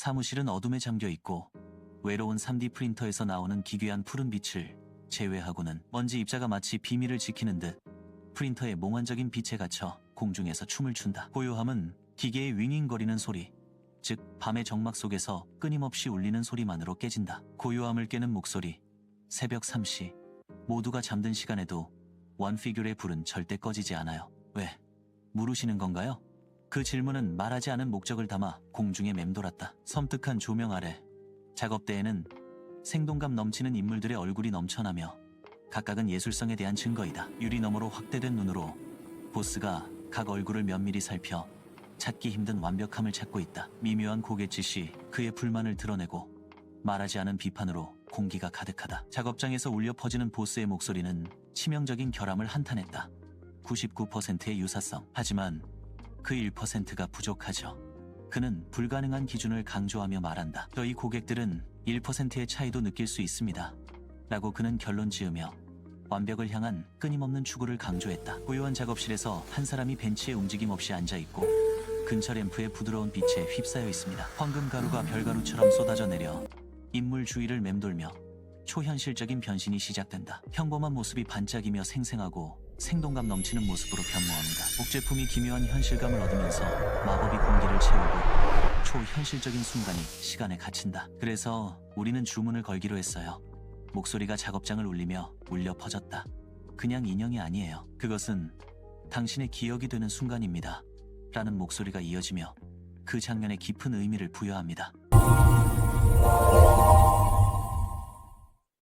사무실은 어둠에 잠겨 있고 외로운 3D 프린터에서 나오는 기괴한 푸른 빛을 제외하고는 먼지 입자가 마치 비밀을 지키는 듯 프린터의 몽환적인 빛에 갇혀 공중에서 춤을 춘다. 고요함은 기계의 윙윙거리는 소리, 즉 밤의 정막 속에서 끊임없이 울리는 소리만으로 깨진다. 고요함을 깨는 목소리, 새벽 3시, 모두가 잠든 시간에도 원피규어의 불은 절대 꺼지지 않아요. 왜? 물으시는 건가요? 그 질문은 말하지 않은 목적을 담아 공중에 맴돌았다. 섬뜩한 조명 아래 작업대에는 생동감 넘치는 인물들의 얼굴이 넘쳐나며 각각은 예술성에 대한 증거이다. 유리 너머로 확대된 눈으로 보스가 각 얼굴을 면밀히 살펴 찾기 힘든 완벽함을 찾고 있다. 미묘한 고갯짓이 그의 불만을 드러내고 말하지 않은 비판으로 공기가 가득하다. 작업장에서 울려 퍼지는 보스의 목소리는 치명적인 결함을 한탄했다. 99%의 유사성. 하지만 그 1%가 부족하죠. 그는 불가능한 기준을 강조하며 말한다. 저희 고객들은 1%의 차이도 느낄 수 있습니다. 라고 그는 결론 지으며 완벽을 향한 끊임없는 추구를 강조했다. 고요한 작업실에서 한 사람이 벤치에 움직임 없이 앉아 있고 근처 램프의 부드러운 빛에 휩싸여 있습니다. 황금 가루가 별가루처럼 쏟아져 내려 인물 주위를 맴돌며 초현실적인 변신이 시작된다. 평범한 모습이 반짝이며 생생하고 생동감 넘치는 모습으로 변모합니다. 목제품이 기묘한 현실감을 얻으면서 마법이 공기를 채우고 초현실적인 순간이 시간에 갇힌다. 그래서 우리는 주문을 걸기로 했어요. 목소리가 작업장을 울리며 울려 퍼졌다. 그냥 인형이 아니에요. 그것은 당신의 기억이 되는 순간입니다. 라는 목소리가 이어지며 그 장면에 깊은 의미를 부여합니다.